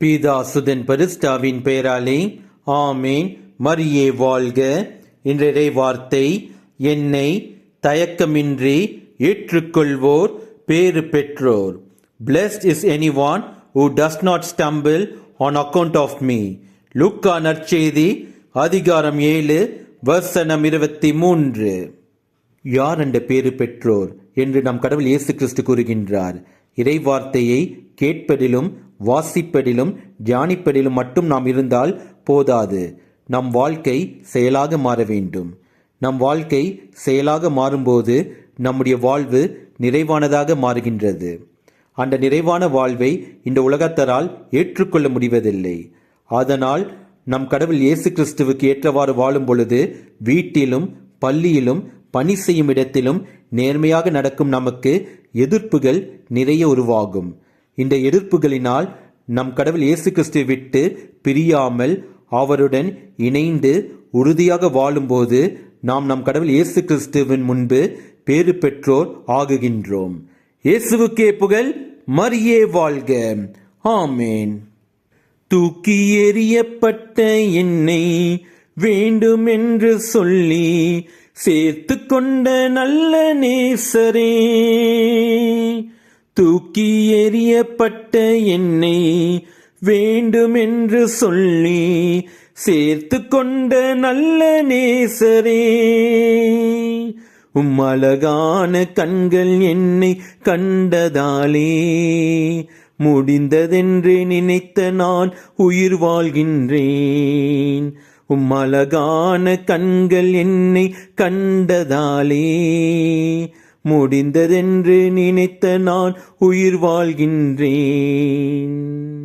பீதா சுதன் பரிஸ்டாவின் பெயராலே ஆமேன். மரியே வாழ்க. இன்றைய வார்த்தை என்னை தயக்கமின்றி ஏற்றுக்கொள்வோர் பேறு பெற்றோர். Blessed is any one who does not stumble on account of me லுக்கா நற்செய்தி அதிகாரம் ஏழு வசனம் இருபத்தி மூன்று யார் அந்த பேறு பெற்றோர்? என்று நம் கடவுள் இயேசு கிறிஸ்து கூறுகின்றார். இறைவார்த்தையை கேட்பதிலும் வாசிப்பதிலும் தியானிப்பதிலும் மட்டும் நாம் இருந்தால் போதாது. நம் வாழ்க்கை செயலாக மாற வேண்டும். நம் வாழ்க்கை செயலாக மாறும்போது நம்முடைய வாழ்வு நிறைவானதாக மாறுகின்றது. அந்த நிறைவான வாழ்வை இந்த உலகத்தரால் ஏற்றுக்கொள்ள முடிவதில்லை. அதனால் நம் கடவுள் இயேசு கிறிஸ்துவுக்கு ஏற்றவாறு வாழும் பொழுது வீட்டிலும் பள்ளியிலும் பணி செய்யும் இடத்திலும் நேர்மையாக நடக்கும் நமக்கு எதிர்ப்புகள் நிறைய உருவாகும். இந்த எதிர்ப்புகளினால் நம் கடவுள் இயேசு கிறிஸ்து விட்டு பிரியாமல் அவருடன் இணைந்து உறுதியாக வாழும்போது நாம் நம் கடவுள் இயேசு கிறிஸ்துவின் முன்பு பேறு பெற்றோர் ஆகுகின்றோம். இயேசுவுக்கே புகழ் மரியே வாழ்க. ஆமேன். தூக்கி எறியப்பட்ட என்னை வேண்டும் என்று சொல்லி சேர்த்து கொண்ட நல்ல நேசரே. தூக்கி எறியப்பட்ட என்னை வேண்டுமென்று சொல்லி சேர்த்து கொண்ட நல்ல நேசரே. உம் அழகான கண்கள் என்னை கண்டதாலே முடிந்ததென்று நினைத்த நான் உயிர் வாழ்கின்றேன். உம் அழகான கண்கள் என்னை கண்டதாலே முடிந்ததென்று நினைத்த நான் உயிர் வாழ்கின்றேன்.